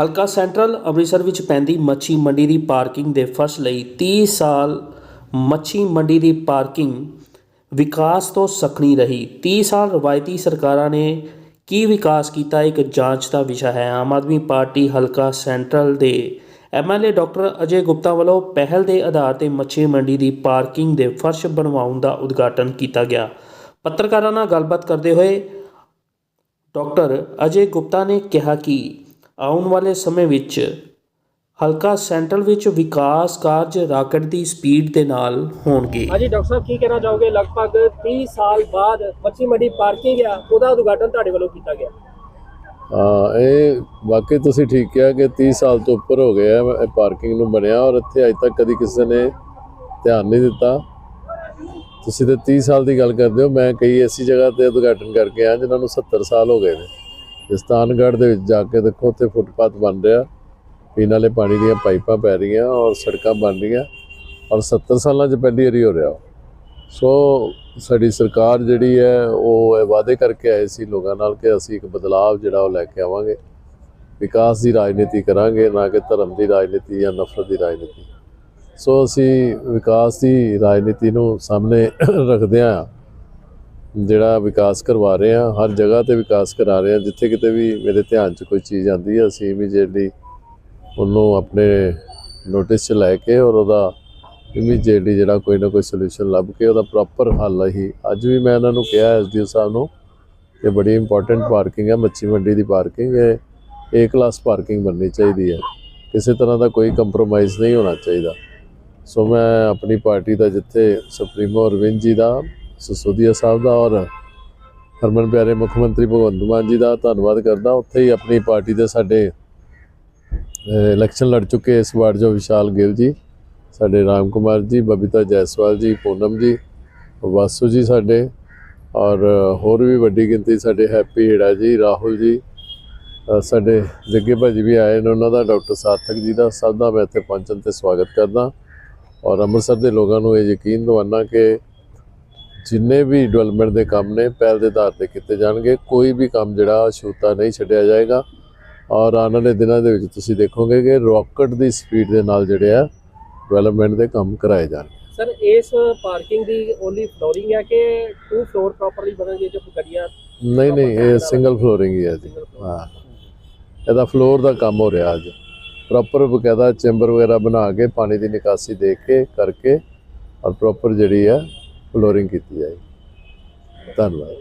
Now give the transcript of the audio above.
ਹਲਕਾ ਸੈਂਟਰਲ ਅੰਮ੍ਰਿਤਸਰ ਵਿੱਚ ਪੈਂਦੀ ਮੱਛੀ ਮੰਡੀ ਦੀ ਪਾਰਕਿੰਗ ਦੇ ਫਰਸ਼ ਲਈ 30 ਸਾਲ ਮੱਛੀ ਮੰਡੀ ਦੀ ਪਾਰਕਿੰਗ ਵਿਕਾਸ ਤੋਂ ਸਖਣੀ ਰਹੀ। 30 ਸਾਲ ਰਵਾਇਤੀ ਸਰਕਾਰਾਂ ਨੇ ਕੀ ਵਿਕਾਸ ਕੀਤਾ, ਇੱਕ ਜਾਂਚ ਦਾ ਵਿਸ਼ਾ ਹੈ। ਆਮ ਆਦਮੀ ਪਾਰਟੀ ਹਲਕਾ ਸੈਂਟਰਲ ਦੇ ਐਮਐਲਏ ਡਾਕਟਰ ਅਜੇ ਗੁਪਤਾ ਵੱਲੋਂ ਪਹਿਲ ਦੇ ਆਧਾਰ ਤੇ ਮੱਛੀ ਮੰਡੀ ਦੀ ਪਾਰਕਿੰਗ ਦੇ ਫਰਸ਼ ਬਣਵਾਉਣ ਦਾ ਉਦਘਾਟਨ ਕੀਤਾ ਗਿਆ। ਪੱਤਰਕਾਰਾਂ ਨਾਲ ਗੱਲਬਾਤ ਕਰਦੇ ਹੋਏ ਡਾਕਟਰ ਅਜੇ ਗੁਪਤਾ ਨੇ ਕਿਹਾ ਕਿ ਆਉਣ ਵਾਲੇ ਸਮੇਂ ਵਿੱਚ ਹਲਕਾ ਸੈਂਟਰਲ ਵਿੱਚ ਵਿਕਾਸ ਕਾਰਜ ਰਾਕਟ ਦੀ ਸਪੀਡ ਦੇ ਨਾਲ ਹੋਣਗੇ। ਹਾਂਜੀ ਡਾਕਟਰ ਸਾਹਿਬ ਕੀ ਕਹਿਣਾ ਚਾਹੋਗੇ? ਲਗਭਗ 30 ਸਾਲ ਬਾਅਦ ਮੱਛੀ ਮੰਡੀ ਪਾਰਕਿੰਗ ਆ ਉਹਦਾ ਉਦਘਾਟਨ ਤੁਹਾਡੇ ਵੱਲੋਂ ਕੀਤਾ ਗਿਆ? ਹਾਂ ਇਹ ਵਾਕਈ ਤੁਸੀਂ ਠੀਕ ਕਿਹਾ ਕਿ 30 ਸਾਲ ਤੋਂ ਉੱਪਰ ਹੋ ਗਏ ਆ ਇਹ ਪਾਰਕਿੰਗ ਨੂੰ ਬਣਿਆ ਔਰ ਇੱਥੇ ਅਜੇ ਤੱਕ ਕਦੀ ਕਿਸੇ ਨੇ ਧਿਆਨ ਨਹੀਂ ਦਿੱਤਾ। ਤੁਸੀਂ ਤੇ 30 ਸਾਲ ਦੀ ਗੱਲ ਕਰਦੇ ਹੋ ਮੈਂ ਕਈ ਐਸੀ ਜਗ੍ਹਾ ਤੇ ਉਦਘਾਟਨ ਕਰਕੇ ਆ ਜਿਨ੍ਹਾਂ ਨੂੰ 70 ਸਾਲ ਹੋ ਗਏ ਨੇ। ਇਸਤਾਨਗੜ੍ਹ ਦੇ ਵਿੱਚ ਜਾ ਕੇ ਦੇਖੋ, ਉੱਥੇ ਫੁੱਟਪਾਥ ਬਣ ਰਿਹਾ। ਪੀਣ ਵਾਲੇ ਪਾਣੀ ਦੀਆਂ ਪਾਈਪਾਂ ਪੈ ਰਹੀਆਂ ਔਰ ਸੜਕਾਂ ਬਣ ਰਹੀਆਂ ਔਰ 70 ਸਾਲਾਂ 'ਚ ਪਹਿਲੀ ਵਾਰੀ ਹੋ ਰਿਹਾ। ਸੋ ਸਾਡੀ ਸਰਕਾਰ ਜਿਹੜੀ ਹੈ, ਉਹ ਇਹ ਵਾਅਦੇ ਕਰਕੇ ਆਏ ਸੀ ਲੋਕਾਂ ਨਾਲ ਕਿ ਅਸੀਂ ਇੱਕ ਬਦਲਾਅ ਜਿਹੜਾ ਉਹ ਲੈ ਕੇ ਆਵਾਂਗੇ। ਵਿਕਾਸ ਦੀ ਰਾਜਨੀਤੀ ਕਰਾਂਗੇ, ਨਾ ਕਿ ਧਰਮ ਦੀ ਰਾਜਨੀਤੀ ਜਾਂ ਨਫ਼ਰਤ ਦੀ ਰਾਜਨੀਤੀ। ਸੋ ਅਸੀਂ ਵਿਕਾਸ ਦੀ ਰਾਜਨੀਤੀ ਨੂੰ ਸਾਹਮਣੇ ਰੱਖਦੇ ਰੱਖਦਿਆਂ ਜਿਹੜਾ ਵਿਕਾਸ ਕਰਵਾ ਰਹੇ ਹਾਂ, ਹਰ ਜਗ੍ਹਾ ਤੇ ਵਿਕਾਸ ਕਰਾ ਰਹੇ ਹਾਂ, ਜਿੱਥੇ ਕਿਤੇ ਵੀ ਮੇਰੇ ਧਿਆਨ 'ਚ ਕੋਈ ਚੀਜ਼ ਆਉਂਦੀ ਹੈ, ਅਸੀਂ ਇਮੀਡੀਏਟਲੀ ਉਹਨੂੰ ਆਪਣੇ ਨੋਟਿਸ 'ਚ ਲੈ ਕੇ ਔਰ ਉਹਦਾ ਇਮੀਡੀਏਟਲੀ ਜਿਹੜਾ ਕੋਈ ਨਾ ਕੋਈ ਸੋਲੂਸ਼ਨ ਲੱਭ ਕੇ ਉਹਦਾ ਪ੍ਰੋਪਰ ਹੱਲ ਹੀ। ਅੱਜ ਵੀ ਮੈਂ ਇਹਨਾਂ ਨੂੰ ਕਿਹਾ, ਐਸਡੀਓ ਸਾਹਿਬ ਨੂੰ ਕਿ ਬੜੀ ਇੰਪੋਰਟੈਂਟ ਪਾਰਕਿੰਗ ਹੈ, ਮੱਛੀ ਮੰਡੀ ਦੀ ਪਾਰਕਿੰਗ ਹੈ ਏ ਕਲਾਸ ਪਾਰਕਿੰਗ ਬਣਨੀ ਚਾਹੀਦੀ ਹੈ। ਕਿਸੇ ਤਰ੍ਹਾਂ ਦਾ ਕੋਈ ਕੰਪਰੋਮਾਈਜ਼ ਨਹੀਂ ਹੋਣਾ ਚਾਹੀਦਾ। ਸੋ ਮੈਂ ਆਪਣੀ ਪਾਰਟੀ ਦਾ ਜਿੱਥੇ ਸੁਪਰੀਮੋ ਅਰਵਿੰਦ ਜੀ ਦਾ ਸਸੋਦੀਆ ਸਾਹਿਬ ਦਾ ਔਰ ਹਰਮਨ ਪਿਆਰੇ ਮੁੱਖ ਮੰਤਰੀ ਭਗਵੰਤ ਮਾਨ ਜੀ ਦਾ ਧੰਨਵਾਦ ਕਰਦਾ। ਉੱਥੇ ਹੀ ਆਪਣੀ ਪਾਰਟੀ ਦੇ ਸਾਡੇ ਇਲੈਕਸ਼ਨ ਲੜ ਚੁੱਕੇ ਇਸ ਵਾਰ ਜੋ ਵਿਸ਼ਾਲ ਗਿੱਲ ਜੀ, ਸਾਡੇ ਰਾਮ ਕੁਮਾਰ ਜੀ, ਬਬੀਤਾ ਜੈਸਵਾਲ ਜੀ, ਪੂਨਮ ਜੀ, ਵਾਸੂ ਜੀ ਸਾਡੇ ਔਰ ਹੋਰ ਵੀ ਵੱਡੀ ਗਿਣਤੀ ਸਾਡੇ ਹੈਪੀ ਹੀੜਾ ਜੀ, ਰਾਹੁਲ ਜੀ ਸਾਡੇ ਜੱਗੇ ਭਾਜੀ ਵੀ ਆਏ ਨੇ ਉਹਨਾਂ ਦਾ, ਡਾਕਟਰ ਸਾਰਥਕ ਜੀ ਦਾ, ਸਭ ਦਾ ਮੈਂ ਇੱਥੇ ਪਹੁੰਚਣ ਤੇ ਸਵਾਗਤ ਕਰਦਾ। ਔਰ ਅੰਮ੍ਰਿਤਸਰ ਦੇ ਲੋਕਾਂ ਨੂੰ ਇਹ ਯਕੀਨ ਦਿਵਾਉਣਾ ਕਿ ਜਿੰਨੇ ਵੀ ਡਿਵੈਲਪਮੈਂਟ ਦੇ ਕੰਮ ਨੇ ਪਹਿਲ ਦੇ ਆਧਾਰ ਤੇ ਕੀਤੇ ਜਾਣਗੇ। ਕੋਈ ਵੀ ਕੰਮ ਜਿਹੜਾ ਅਛੂਤਾ ਨਹੀਂ ਛੱਡਿਆ ਜਾਏਗਾ। ਔਰ ਆਉਣ ਵਾਲੇ ਦਿਨਾਂ ਦੇ ਵਿੱਚ ਤੁਸੀਂ ਦੇਖੋਗੇ ਕਿ ਰਾਕਟ ਦੀ ਸਪੀਡ ਦੇ ਨਾਲ ਜਿਹੜੇ ਆ ਡਿਵੈਲਪਮੈਂਟ ਦੇ ਕੰਮ ਕਰਾਏ ਜਾਣਗੇ। ਸਰ ਇਸ ਪਾਰਕਿੰਗ ਦੀ ਓਨਲੀ ਫਲੋਰਿੰਗ ਹੈ ਕਿ ਟੂ ਫਲੋਰ ਪ੍ਰੋਪਰਲੀ ਬਣਨਗੇ ਜੋ ਗੱਡੀਆਂ? ਨਹੀਂ ਨਹੀਂ ਇਹ ਸਿੰਗਲ ਫਲੋਰਿੰਗ ਹੀ ਹੈ ਜੀ। ਹਾਂ। ਇਹਦਾ ਫਲੋਰ ਦਾ ਕੰਮ ਹੋ ਰਿਹਾ ਅੱਜ। ਪ੍ਰੋਪਰ ਬਕਾਇਦਾ ਚੈਂਬਰ ਵਗੈਰਾ ਬਣਾ ਕੇ ਪਾਣੀ ਦੀ ਨਿਕਾਸੀ ਦੇਖ ਕੇ ਕਰਕੇ ਔਰ ਪ੍ਰੋਪਰ ਜਿਹੜੀ ਹੈ ਫਲੋਰਿੰਗ ਕੀਤੀ ਜਾਏਗੀ ਧੰਨਵਾਦ।